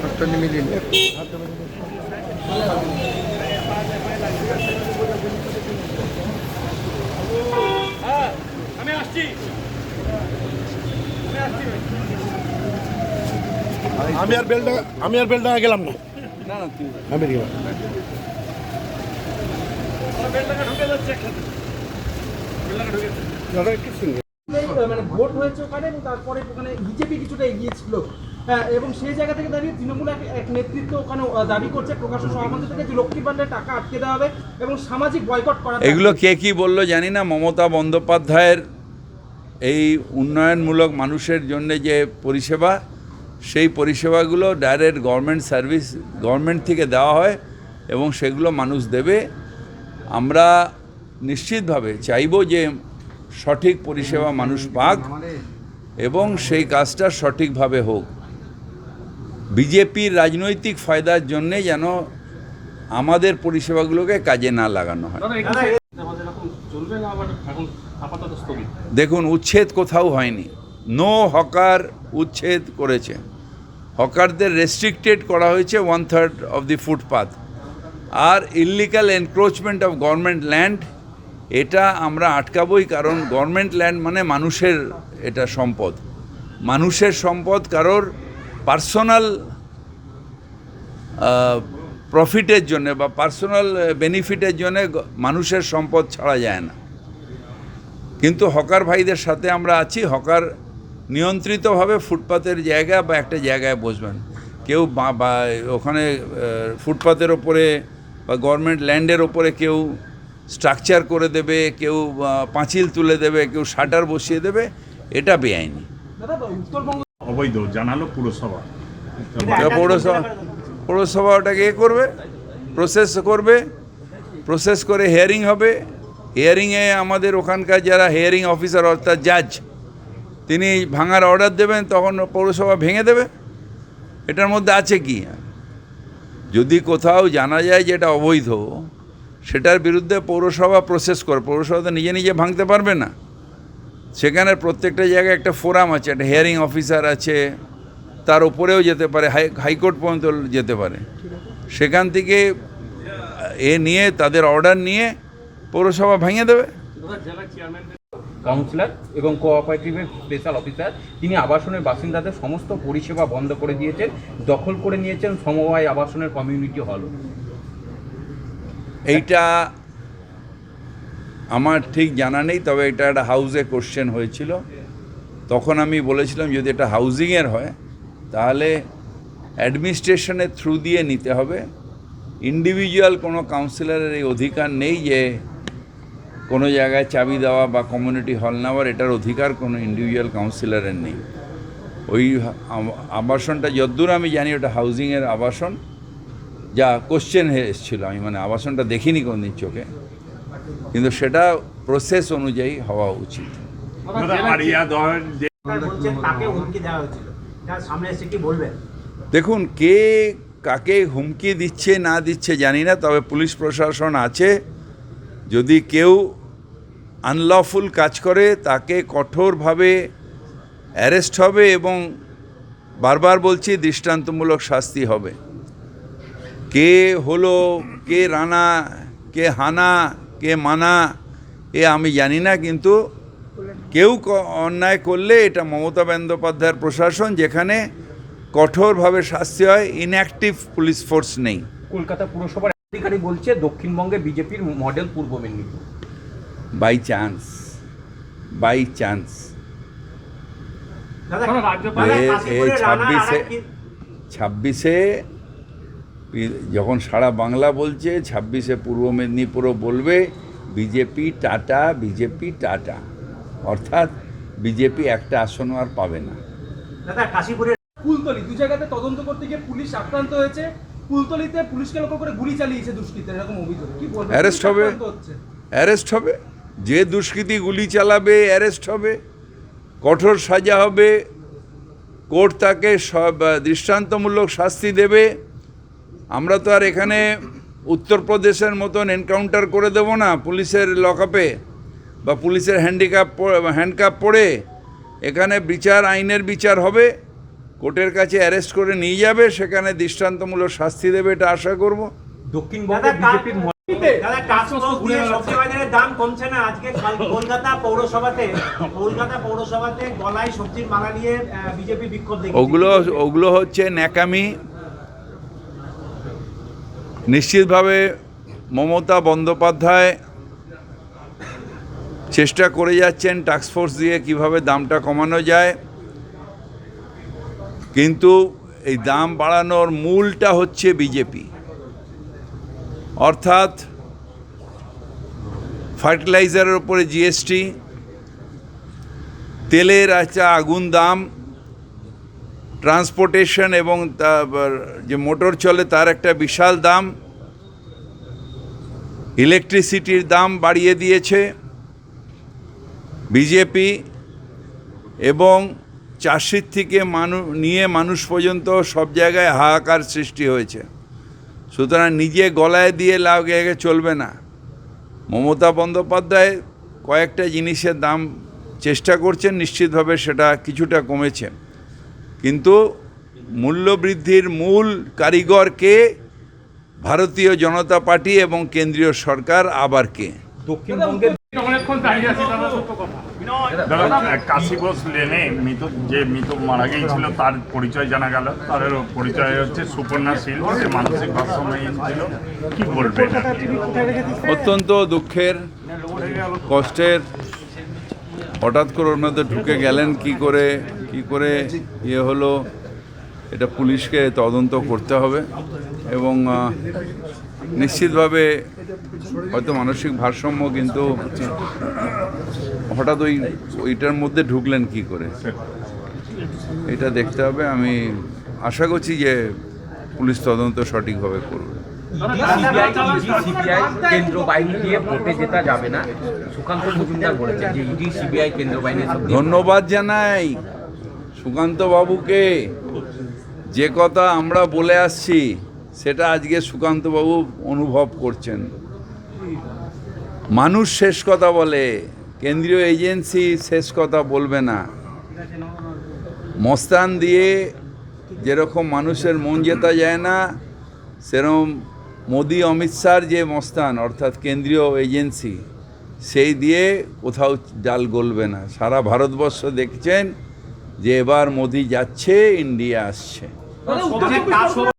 হাতটা আমি আসছি আমি আর বেলডা আমি আর বেলডা গেলাম না। না না আমি গেলাম বেলটাকে ঢুকে যাচ্ছে একসাথে ঢুকে যাচ্ছে। দাদা একটু শুনবে মানে ভোট হয়েছে ওখানে এবং তারপরে ওখানে বিজেপি কিছুটা এগিয়ে ছিল। এবং সেই জায়গা থেকে দাঁড়িয়ে তৃণমূল এক নেতৃত্ব ওখানে দাবি করছে প্রকাশন সভামঞ্চ থেকে যে লক্ষ্মী ভান্ডারের টাকা আটকে দেওয়া হবে এবং সামাজিক বয়কট করা এগুলো কে কি বলল জানি না। মমতা বন্দ্যোপাধ্যায়ের এই উন্নয়নমূলক মানুষের জন্য যে পরিষেবা সেই পরিষেবাগুলো ডাইরেক্ট গভর্নমেন্ট সার্ভিস গভর্নমেন্ট থেকে দেওয়া হয় এবং সেগুলো মানুষ দেবে। আমরা নিশ্চিতভাবে চাইব যে সঠিক পরিষেবা মানুষ পাক এবং সেই কাজটা সঠিকভাবে হোক। বিজেপির রাজনৈতিক ফায়দার জন্যে যেন আমাদের পরিষেবাগুলোকে কাজে না লাগানো হয়। দেখুন উচ্ছেদ কোথাও হয়নি। নো হকার উচ্ছেদ করেছে। হকারদের রেস্ট্রিক্টেড করা হয়েছে one third of the footpath R illegal encroachment of government land এটা আমরা আটকাবই, কারণ গভর্নমেন্ট ল্যান্ড মানে মানুষের এটা সম্পদ। মানুষের সম্পদ কারোর পার্সোনাল প্রফিটের জন্য বা পার্সোনাল বেনিফিটের জন্য মানুষের সম্পদ ছাড়া যায় না। কিন্তু হকার ভাইদের সাথে আমরা আছি, হকার নিয়ন্ত্রিতভাবে ফুটপাতের জায়গা বা একটা জায়গায় বসবেন। কেউ বা- ওখানে ফুটপাতের ওপরে বা গভর্নমেন্ট ল্যান্ডের ওপরে কেউ স্ট্রাকচার করে দেবে কেউ পাঁচিল তুলে দেবে কেউ শাটার বসিয়ে দেবে এটা বেআইনি। অবৈধ জানালো পুরসভা। পৌরসভা পৌরসভা ওটাকে এ করবে? প্রসেস করবে। প্রসেস করে হিয়ারিং হবে। হিয়ারিংয়ে আমাদের ওখানকার যারা হিয়ারিং অফিসার অর্থাৎ জাজ তিনি ভাঙার অর্ডার দেবেন তখন পৌরসভা ভেঙে দেবে। এটার মধ্যে আছে কি? যদি কোথাও জানা যায় যে এটা অবৈধ সেটার বিরুদ্ধে পৌরসভা প্রসেস করে। পৌরসভা তো নিজে নিজে ভাঙতে পারবে না। সেখানে প্রত্যেকটা জায়গায় একটা ফোরাম আছে, একটা হিয়ারিং অফিসার আছে, তার উপরেও যেতে পারে, হাই, হাইকোর্ট পর্যন্ত যেতে পারে। সেখান থেকে এ নিয়ে, তাদের অর্ডার নিয়ে পৌরসভা ভেঙে দেবে। কাউন্সিলর এবং কোঅপারেটিভের স্পেশাল অফিসার তিনি আবাসনের বাসিন্দাদের সমস্ত পরিষেবা বন্ধ করে দিয়েছেন, দখল করে নিয়েছেন সমবায় আবাসনের কমিউনিটি হল এইটা আমার ঠিক জানা নেই, তবে এটা একটা হাউসে কোশ্চেন হয়েছিল। তখন আমি বলেছিলাম, যদি এটা হাউজিংয়ের হয়, তাহলে অ্যাডমিনিস্ট্রেশনের থ্রু দিয়ে নিতে হবে। ইন্ডিভিজুয়াল কোনো কাউন্সিলরের এই অধিকার নেই যে, কোনো জায়গায় চাবি দেওয়া বা কমিউনিটি হল নেওয়ার, এটার অধিকার কোনো ইন্ডিভিজুয়াল কাউন্সিলরের নেই। ওই আবাসনটা, যদ্দূর আমি জানি, ওটা হাউজিংয়ের আবাসন। যা কোশ্চেন এসেছিল আমি মানে আবাসনটা দেখিনি কোনদিন চোখে কিন্তু সেটা প্রসেস অনুযায়ী হওয়া উচিত। দেখুন কে কাকে হুমকি দিচ্ছে না দিচ্ছে জানি না তবে পুলিশ প্রশাসন আছে। যদি কেউ আনলফুল কাজ করে তাকে কঠোরভাবে অ্যারেস্ট হবে এবং বারবার বলছি দৃষ্টান্তমূলক শাস্তি হবে। কে হলো কে রানা কে হানা কে মানা এ আমি জানি না কিন্তু কেউ অন্যায় করলে এটা মমতা বন্দ্যোপাধ্যায়ের প্রশাসন যেখানে কঠোরভাবে শাস্তি হয় ইনঅ্যাক্টিভ পুলিশ ফোর্স নেই। কলকাতা পুরসভার অধিকারী বলছে দক্ষিণবঙ্গে বিজেপির model Purba Medinipur. By chance by chance ছাব্বিশে ছাব্বিশে যখন সারা বাংলা বলছে ছাব্বিশে পূর্ব মেদিনীপুরও বলবে বিজেপি টাটা বিজেপি টাটা। অর্থাৎ বিজেপি একটা আসনও আর পাবে না। দাদা কাশীপুরে কুলতলি দু জায়গাতে তদন্ত করতে গিয়ে পুলিশ আক্রান্ত হয়েছে। কুলতলিতে পুলিশকে লক্ষ্য করে গুলি চালিয়েছে দুষ্কৃতীরা এরকম অভিযোগ। কি বলবেন? পুলিশ হবে। অ্যারেস্ট হবে। যে দুষ্কৃতী গুলি চালাবে অ্যারেস্ট হবে। কঠোর সাজা হবে। কোর্ট তাকে সব দৃষ্টান্তমূলক শাস্তি দেবে। আমরা তো আর এখানে উত্তরপ্রদেশের মতন এনকাউন্টার করে দেব না পুলিশের লকআপে বা পুলিশের হ্যান্ডিক্যাপ হ্যান্ডকাপ পড়ে এখানে বিচার আইনের বিচার হবে কোর্টের কাছে অ্যারেস্ট করে নিয়ে যাবে সেখানে দৃষ্টান্তমূলক শাস্তি দেবে এটা আশা করব। দক্ষিণবঙ্গে বিজেপির দাদা টাস্ক ফোর্স দিয়ে সবজি বাজারের দাম কমছে না। আজকে কলকাতা পৌরসভাতে কলকাতা পৌরসভাতে গলায় সবজির মালা নিয়ে বিজেপি বিক্ষোভ ওগুলো ওগুলো হচ্ছে ন্যাকামি নিশ্চিতভাবে মমতা বন্দ্যোপাধ্যায় চেষ্টা করে যাচ্ছেন টাস্কফোর্স দিয়ে কীভাবে দামটা কমানো যায়। কিন্তু এই দাম বাড়ানোর মূলটা হচ্ছে বিজেপি। অর্থাৎ ফার্টিলাইজারের উপরে জিএসটি তেলের একটা আগুন দাম ট্রান্সপোর্টেশন এবং যে মোটর চলে তার একটা বিশাল দাম। ইলেকট্রিসিটির দাম বাড়িয়ে দিয়েছে বিজেপি এবং চাষির থেকে মানুষ নিয়ে মানুষ পর্যন্ত সব জায়গায় হাহাকার সৃষ্টি হয়েছে। সুতরাং নিজে গলায় দিয়ে লাভ জায়গায় চলবে না। মমতা বন্দ্যোপাধ্যায় কয়েকটা জিনিসের দাম চেষ্টা করছেন, নিশ্চিতভাবে সেটা কিছুটা কমেছে। কিন্তু মূল্যবৃদ্ধির মূল কারিগরকে ভারতীয় জনতা পার্টি এবং কেন্দ্রীয় সরকার আবার কে? দক্ষিণবঙ্গের লেনে মৃত যে মৃত মারা গিয়েছিল তার পরিচয় জানা গেল। তার পরিচয় হচ্ছে সুপর্ণা শীল সে মানসিক ভারসাম্যহীন ছিল। কি বলবে অত্যন্ত দুঃখের কষ্টের। হঠাৎ করে ওর মধ্যে ঢুকে গেলেন কি করে কি করে ইয়ে হলো এটা পুলিশকে তদন্ত করতে হবে এবং নিশ্চিতভাবে হয়তো মানসিক ভারসাম্য কিন্তু হঠাৎ ওই ওইটার মধ্যে ঢুকলেন কি করে? এটা দেখতে হবে। আমি আশা করছি যে পুলিশ তদন্ত সঠিকভাবে করবে। ধন্যবাদ জানাই। সুকান্ত বাবুকে যে কথা আমরা বলে আসছি, সেটা আজকে সুকান্ত বাবু অনুভব করছেন। মানুষ শেষ কথা বলে, কেন্দ্রীয় এজেন্সি শেষ কথা বলবে না। মস্তান দিয়ে যেরকম মানুষের মন জেতা যায় না, সেরকম মোদি, অমিত শাহর যে মস্তান, অর্থাৎ কেন্দ্রীয় এজেন্সি, সেই দিয়ে কোথাও জাল গলবে না। সারা ভারতবর্ষ দেখছেন যে এবার মোদি যাচ্ছে ইন্ডিয়া আসছে। পরগনায়